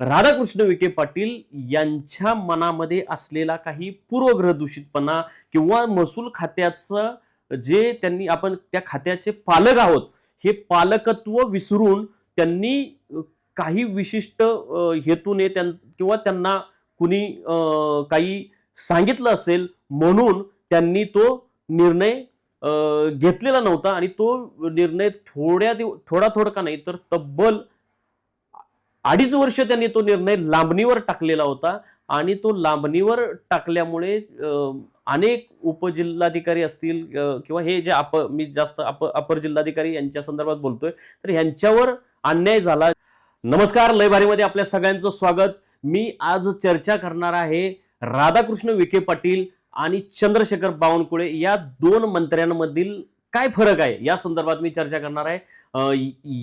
राधाकृष्ण विखे पाटील यांच्या मनामध्ये असलेला काही पूर्वग्रह दूषितपणा किंवा महसूल खात्याचं जे त्यांनी आपण त्या खात्याचे पालक आहोत हे पालकत्व विसरून त्यांनी काही विशिष्ट हेतूने त्यां किंवा त्यांना कुणी काही सांगितलं असेल म्हणून त्यांनी तो निर्णय घेतलेला नव्हता आणि तो निर्णय थोड्या दिव थोडा थोडका नाही तर तब्बल अडीच वर्ष त्यांनी तो निर्णय लांबणीवर टाकलेला होता आणि तो लांबणीवर टाकल्यामुळे अनेक उपजिल्हाधिकारी असतील किंवा हे जे अप मी जास्त अप अपर जिल्हाधिकारी यांच्या संदर्भात बोलतोय तर यांच्यावर अन्याय झाला. नमस्कार लयबारीमध्ये आपल्या सगळ्यांचं स्वागत. मी आज चर्चा करणार आहे राधाकृष्ण विखे पाटील आणि चंद्रशेखर बावनकुळे या दोन मंत्र्यांमधील काय फरक आहे? या संदर्भात मी चर्चा करणार आहे.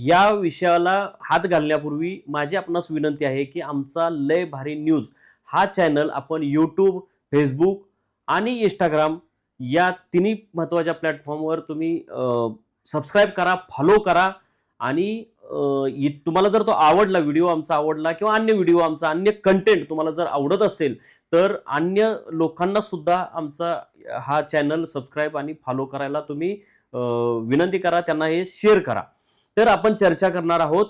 या विषयाला हात घालण्यापूर्वी माझी आपणास विनंती आहे की आमचा लय भारी न्यूज हा चॅनल आपण यूट्यूब फेसबुक आणि इंस्टाग्राम या तिन्ही महत्त्वाच्या प्लॅटफॉर्मवर तुम्ही सबस्क्राईब करा फॉलो करा आणि इ- तुम्हाला जर तो आवडला व्हिडिओ आमचा आवडला किंवा अन्य व्हिडिओ आमचा अन्य कंटेंट तुम्हाला जर आवडत असेल तर अन्य लोकांना सुद्धा आमचा हा चॅनल सबस्क्राईब आणि फॉलो करायला तुम्ही विनंती करा त्यांना हे शेअर करा. तर आपण चर्चा करणार आहोत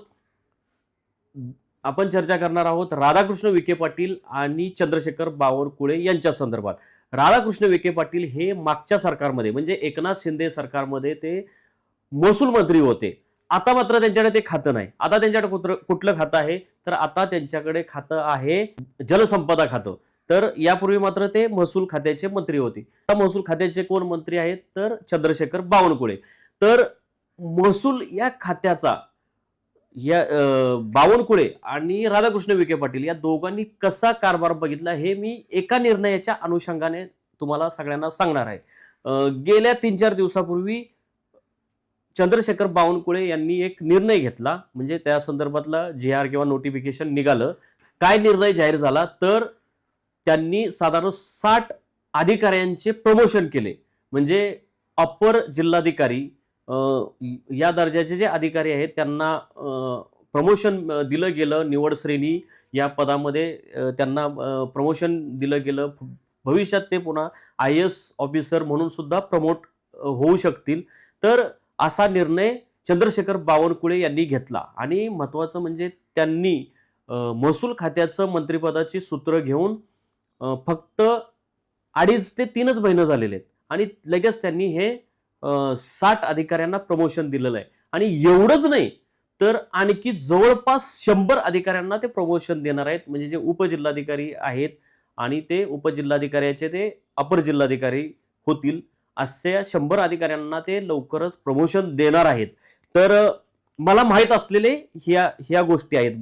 आपण चर्चा करणार आहोत राधाकृष्ण विखे पाटील आणि चंद्रशेखर बावनकुळे यांच्या संदर्भात. राधाकृष्ण विखे पाटील हे मागच्या सरकारमध्ये म्हणजे एकनाथ शिंदे सरकारमध्ये ते महसूल मंत्री होते. आता मात्र त्यांच्याकडे ते खातं नाही. आता त्यांच्याकडे कुत्र- कुठलं खातं आहे? तर आता त्यांच्याकडे खातं आहे जलसंपदा खातं. तर यापूर्वी मात्र ते महसूल खात्याचे मंत्री होते. आता महसूल खात्याचे कोण मंत्री आहेत? तर चंद्रशेखर बावनकुळे. तर महसूल या खात्याचा या बावनकुळे आणि राधाकृष्ण विखे पाटील या दोघांनी कसा कारभार बघितला हे मी एका निर्णयाच्या अनुषंगाने तुम्हाला सगळ्यांना सांगणार आहे. गेल्या तीन चार दिवसापूर्वी चंद्रशेखर बावनकुळे यांनी एक निर्णय घेतला म्हणजे त्या संदर्भातला जी आर किंवा नोटिफिकेशन निघालं. काय निर्णय जाहीर झाला? तर त्यांनी साधारण साठ अधिकाऱ्यांचे प्रमोशन केले. म्हणजे अप्पर जिल्हाधिकारी या दर्जाचे जे अधिकारी आहेत त्यांना प्रमोशन दिलं गेलं निवड श्रेणी या पदामध्ये त्यांना प्रमोशन दिलं गेलं. भविष्यात ते पुन्हा आय एस ऑफिसर म्हणून सुद्धा प्रमोट होऊ शकतील. तर असा निर्णय चंद्रशेखर बावनकुळे यांनी घेतला. आणि महत्त्वाचं म्हणजे त्यांनी महसूल खात्याचं मंत्रिपदाची सूत्र घेऊन फक्त अडीच ते तीनच महिने झालेले आहेत. आणि लगेच त्यांनी हे साठ अधिकाऱ्यांना प्रमोशन दिलेलं आहे. आणि एवढंच नाही तर आणखी जवळपास शंभर अधिकाऱ्यांना ते प्रमोशन देणार आहेत. म्हणजे जे उपजिल्हाधिकारी आहेत आणि ते उपजिल्हाधिकाऱ्याचे ते अपर जिल्हाधिकारी होतील असे शंभर अधिकाऱ्यांना ते लवकरच प्रमोशन देणार आहेत. तर मला माहीत असलेले ह्या ह्या गोष्टी आहेत.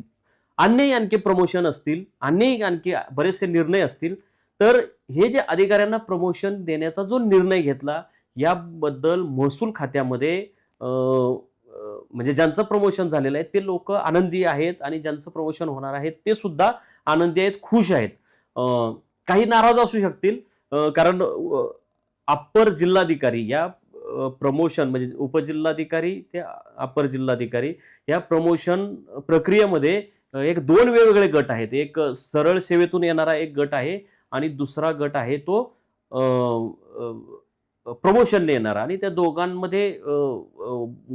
अन्यही आणखी प्रमोशन असतील अन्यही आणखी बरेचसे निर्णय असतील तर हे जे अधिकाऱ्यांना प्रमोशन देण्याचा जो निर्णय घेतला याबद्दल महसूल खात्यामध्ये म्हणजे ज्यांचं प्रमोशन झालेलं आहे ते लोक आनंदी आहेत आणि ज्यांचं प्रमोशन होणार आहे ते सुद्धा आनंदी आहेत खुश आहेत. काही नाराज असू शकतील कारण अप्पर जिल्हाधिकारी या प्रमोशन म्हणजे उपजिल्हाधिकारी ते अप्पर जिल्हाधिकारी या प्रमोशन प्रक्रियेमध्ये एक दोन वेगवेगळे गट आहेत. एक सरळ सेवेतून येणारा एक गट आहे आणि दुसरा गट आहे तो प्रमोशनने येणार. आणि त्या दोघांमध्ये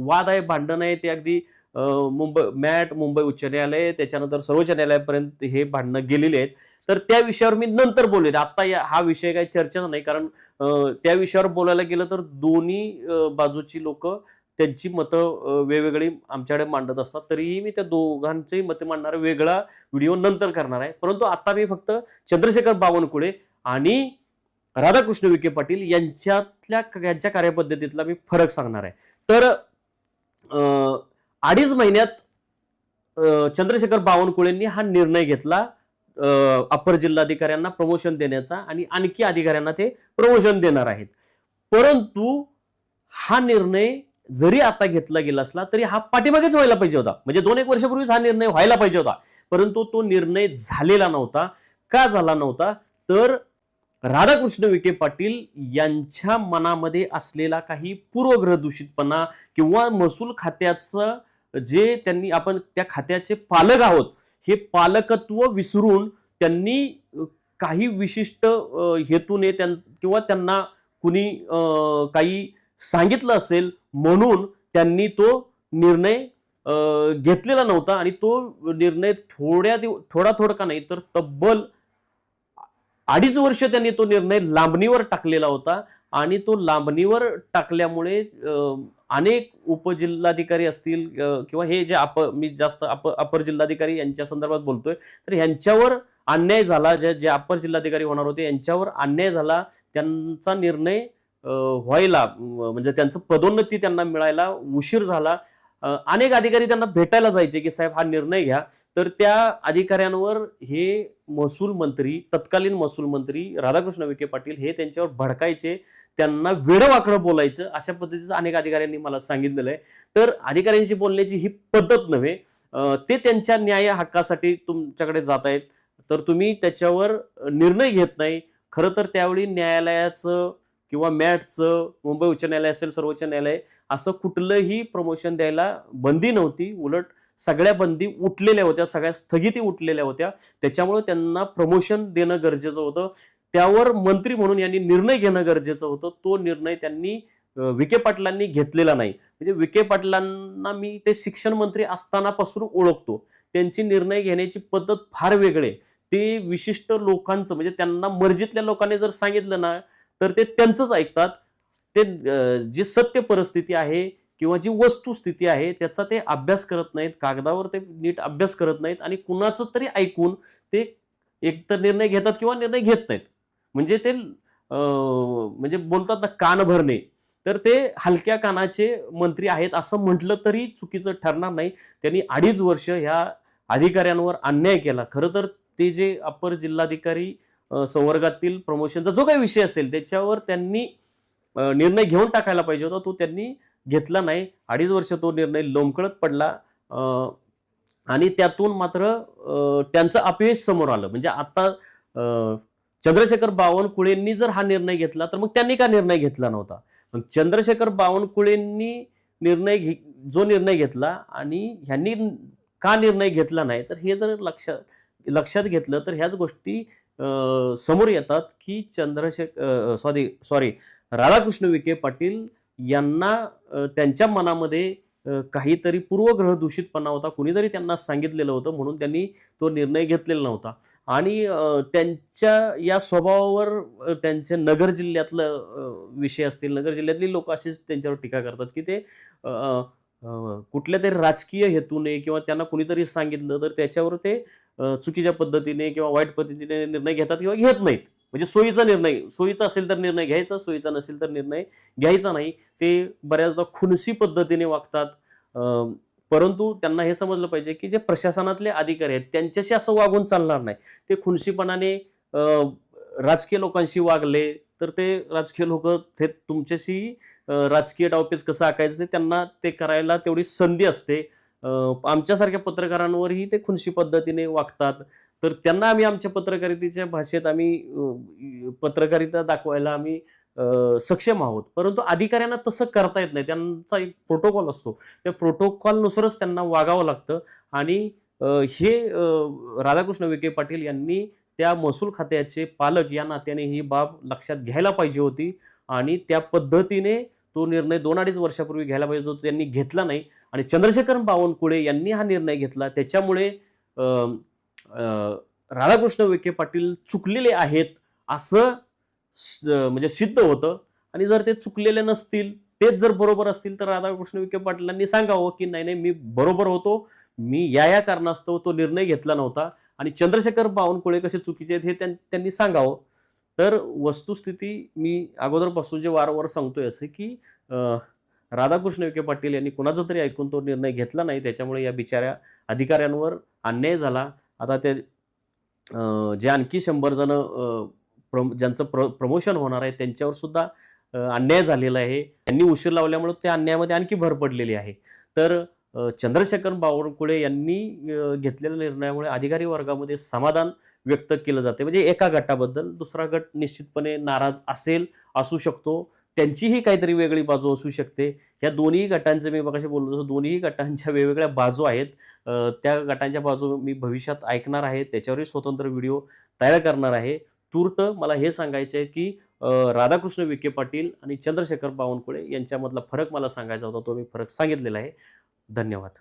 वाद आहे भांडण आहे ते अगदी मुंबई मॅट मुंबई उच्च न्यायालय त्याच्यानंतर सर्वोच्च न्यायालयापर्यंत हे भांडणं गेलेले आहेत. तर त्या विषयावर मी नंतर बोलेन. आता या हा विषय काही चर्चा नाही कारण त्या विषयावर बोलायला गेलं तर दोन्ही बाजूची लोक त्यांची मतं वेगवेगळी आमच्याकडे मांडत असतात. तरीही मी त्या दोघांचेही मतं मांडणारा वेगळा व्हिडिओ नंतर करणार आहे. परंतु आता मी फक्त चंद्रशेखर बावनकुळे आणि राधाकृष्ण विखे पाटील यांच्यातल्या यांच्या कार्यपद्धतीतला मी फरक सांगणार आहे. तर अं, अडीच महिन्यात चंद्रशेखर बावनकुळेंनी हा निर्णय घेतला. अप्पर जिल्हाधिकाऱ्यांना प्रमोशन देण्याचा आणि आणखी अधिकाऱ्यांना ते प्रमोशन देणार आहेत. परंतु हा निर्णय जरी आता घेतला गेला असला तरी हा पाठीमागेच व्हायला पाहिजे होता. म्हणजे दोन एक वर्षापूर्वीच हा निर्णय व्हायला पाहिजे होता. परंतु तो निर्णय झालेला नव्हता. का झाला नव्हता? तर राधाकृष्ण विखे पाटील यांच्या मनामध्ये असलेला काही पूर्वग्रह दूषितपणा किंवा महसूल खात्याचं जे त्यांनी आपण त्या खात्याचे पालक आहोत हे पालकत्व विसरून त्यांनी काही विशिष्ट हेतूने त्यां किंवा त्यांना कुणी काही सांगितलं असेल म्हणून त्यांनी तो निर्णय घेतलेला नव्हता आणि तो निर्णय थोड्या दिव थोडा थोडका नाही तर तब्बल अडीच वर्ष त्यांनी तो निर्णय लांबणीवर टाकलेला होता आणि तो लांबणीवर टाकल्यामुळे अनेक उपजिल्हाधिकारी असतील किंवा हे जे अप मी जास्त अप अपर जिल्हाधिकारी यांच्या संदर्भात बोलतोय तर यांच्यावर अन्याय झाला ज्या जे अपर जिल्हाधिकारी होणार होते यांच्यावर अन्याय झाला त्यांचा निर्णय व्हायला म्हणजे त्यांचं पदोन्नती त्यांना मिळायला उशीर झाला अनेक अधिकारी त्यांना भेटायला जायचे की साहेब हा निर्णय घ्या. तर त्या अधिकाऱ्यांवर हे महसूल मंत्री तत्कालीन महसूल मंत्री राधाकृष्ण विखे पाटील हे त्यांच्यावर भडकायचे. त्यांना वेडवाकडं बोलायचं अशा पद्धतीचं अनेक अधिकाऱ्यांनी मला सांगितलेलं आहे. तर अधिकाऱ्यांशी बोलण्याची ही पद्धत नव्हे ते त्यांच्या न्याय हक्कासाठी तुमच्याकडे जात आहेत. तर तुम्ही त्याच्यावर निर्णय घेत नाही. खरं तर त्यावेळी न्यायालयाचं किंवा मॅटचं मुंबई उच्च न्यायालय असेल सर्वोच्च न्यायालय असं कुठलंही प्रमोशन द्यायला बंदी नव्हती. उलट सगळ्या बंदी उठलेल्या होत्या सगळ्या स्थगिती उठलेल्या होत्या. त्याच्यामुळे त्यांना प्रमोशन देणं गरजेचं होतं. त्यावर मंत्री म्हणून यांनी निर्णय घेणं गरजेचं होतं. तो निर्णय त्यांनी विखे पाटलांनी घेतलेला नाही. म्हणजे विखे पाटलांना मी ते शिक्षण मंत्री असतानापासून ओळखतो. त्यांची निर्णय घेण्याची पद्धत फार वेगळी आहे. ते विशिष्ट लोकांचं म्हणजे त्यांना मर्जीतल्या लोकांनी जर सांगितलं ना तर ते त्यांचंच ऐकतात. ते जी सत्य परिस्थिती आहे किंवा जी वस्तुस्थिती आहे त्याचा ते अभ्यास करत नाहीत कागदावर ते नीट अभ्यास करत नाहीत आणि कुणाचं तरी ऐकून ते एकतर निर्णय घेतात किंवा निर्णय घेत नाहीत. म्हणजे ते म्हणजे बोलतात ना कान भरणे. तर ते हलक्या कानाचे मंत्री आहेत असं म्हटलं तरी चुकीचं ठरणार नाही. त्यांनी अडीच वर्ष ह्या अधिकाऱ्यांवर अन्याय केला. खरं तर ते जे अपर जिल्हाधिकारी संवर्गातील प्रमोशनचा जो काही विषय असेल त्याच्यावर त्यांनी निर्णय घेऊन टाकायला पाहिजे होता. तो त्यांनी घेतला नाही. अडीच वर्ष तो निर्णय लोंबकळत पडला. आणि त्यातून मात्र त्यांचं अपयश समोर आलं. म्हणजे आता चंद्रशेखर बावनकुळेंनी जर हा निर्णय घेतला तर मग त्यांनी का निर्णय घेतला नव्हता? मग चंद्रशेखर बावनकुळेंनी निर्णय घे जो निर्णय घेतला आणि ह्यांनी का निर्णय घेतला नाही? तर हे जर लक्षात लक्षात घेतलं तर ह्याच गोष्टी समोर येतात की चंद्रशेखर सॉरी सॉरी राधाकृष्ण विखे पाटील यांना त्यांच्या मनामध्ये काहीतरी पूर्वग्रह दूषितपणा होता. कुणीतरी त्यांना सांगितलेलं होतं म्हणून त्यांनी तो निर्णय घेतलेला नव्हता. आणि त्यांच्या या स्वभावावर त्यांचे नगर जिल्ह्यातलं विषय असतील नगर जिल्ह्यातली लोक अशीच त्यांच्यावर टीका करतात की ते कुठल्या तरी राजकीय हेतूने किंवा त्यांना कुणीतरी सांगितलं तर त्याच्यावर ते चुकीच्या पद्धतीने किंवा वाईट पद्धतीने निर्णय घेतात किंवा घेत नाहीत. म्हणजे सोयीचा निर्णय सोयीचा असेल तर निर्णय घ्यायचा सोयीचा नसेल तर निर्णय घ्यायचा नाही. ते बऱ्याचदा खुनसी पद्धतीने वागतात. परंतु त्यांना हे समजलं पाहिजे की जे प्रशासनातले अधिकारी आहेत त्यांच्याशी असं वागून चालणार नाही. ते खुनशीपणाने राजकीय लोकांशी वागले तर ते राजकीय लोक थे तुमच्याशी राजकीय डावपेच कसं आकायचं ते त्यांना ते करायला तेवढी संधी असते. आमच्यासारख्या पत्रकारांवरही ते खुनशी पद्धतीने वागतात. तर त्यांना आम्ही आमच्या पत्रकारितेच्या भाषेत आम्ही पत्रकारिता दाखवायला आम्ही सक्षम आहोत. परंतु अधिकाऱ्यांना तसं करता येत नाही. त्यांचा एक प्रोटोकॉल असतो. त्या प्रोटोकॉलनुसारच त्यांना वागावं लागतं. आणि हे राधाकृष्ण विखे पाटील यांनी त्या महसूल खात्याचे पालक या नात्याने ही बाब लक्षात घ्यायला पाहिजे होती. आणि त्या पद्धतीने तो निर्णय दोन अडीच वर्षापूर्वी घ्यायला पाहिजे होता. त्यांनी घेतला नाही. आणि चंद्रशेखर बावनकुळे यांनी हा निर्णय घेतला. त्याच्यामुळे राधाकृष्ण विखे पाटील चुकलेले आहेत असं म्हणजे सिद्ध होतं. आणि जर ते चुकलेले नसतील तेच जर बरोबर असतील तर राधाकृष्ण विखे पाटलांनी सांगावं की नाही नाही मी बरोबर होतो. मी या या कारणास्तव तो निर्णय घेतला नव्हता. आणि चंद्रशेखर बावनकुळे कसे चुकीचे आहेत हे त्यां- त्यांनी सांगावं. तर वस्तुस्थिती मी अगोदरपासून जे वारंवार सांगतोय असं की राधाकृष्ण विखे पाटील यांनी कुणाचा तरी ऐकून तो निर्णय घेतला नाही. त्याच्यामुळे या बिचाऱ्या अधिकाऱ्यांवर अन्याय झाला. आता ते जे आणखी शंभर जण प्रम ज्यांचं प्र प्रमोशन होणार आहे त्यांच्यावर सुद्धा अन्याय झालेला आहे. त्यांनी उशीर लावल्यामुळे त्या अन्यायामध्ये आणखी भर पडलेली आहे. तर चंद्रशेखर बावनकुळे यांनी घेतलेल्या निर्णयामुळे अधिकारी वर्गामध्ये समाधान व्यक्त केलं जाते. म्हणजे एका गटाबद्दल दुसरा गट निश्चितपणे नाराज असेल असू शकतो. त्यांचीही काहीतरी वेगळी बाजू असू शकते. ह्या दोन्ही गटांचे मी मगाशी बोललो तसं दोन्ही गटांच्या वेगवेगळ्या बाजू आहेत. त्या गटांच्या बाजू मी भविष्यात ऐकणार आहे. त्याच्यावरही स्वतंत्र व्हिडिओ तयार करणार आहे. तूर्त मला हे सांगायचं आहे की राधाकृष्ण विखे पाटील आणि चंद्रशेखर बावनकुळे यांच्यामधला फरक मला सांगायचा होता. तो मी फरक सांगितलेला आहे. धन्यवाद.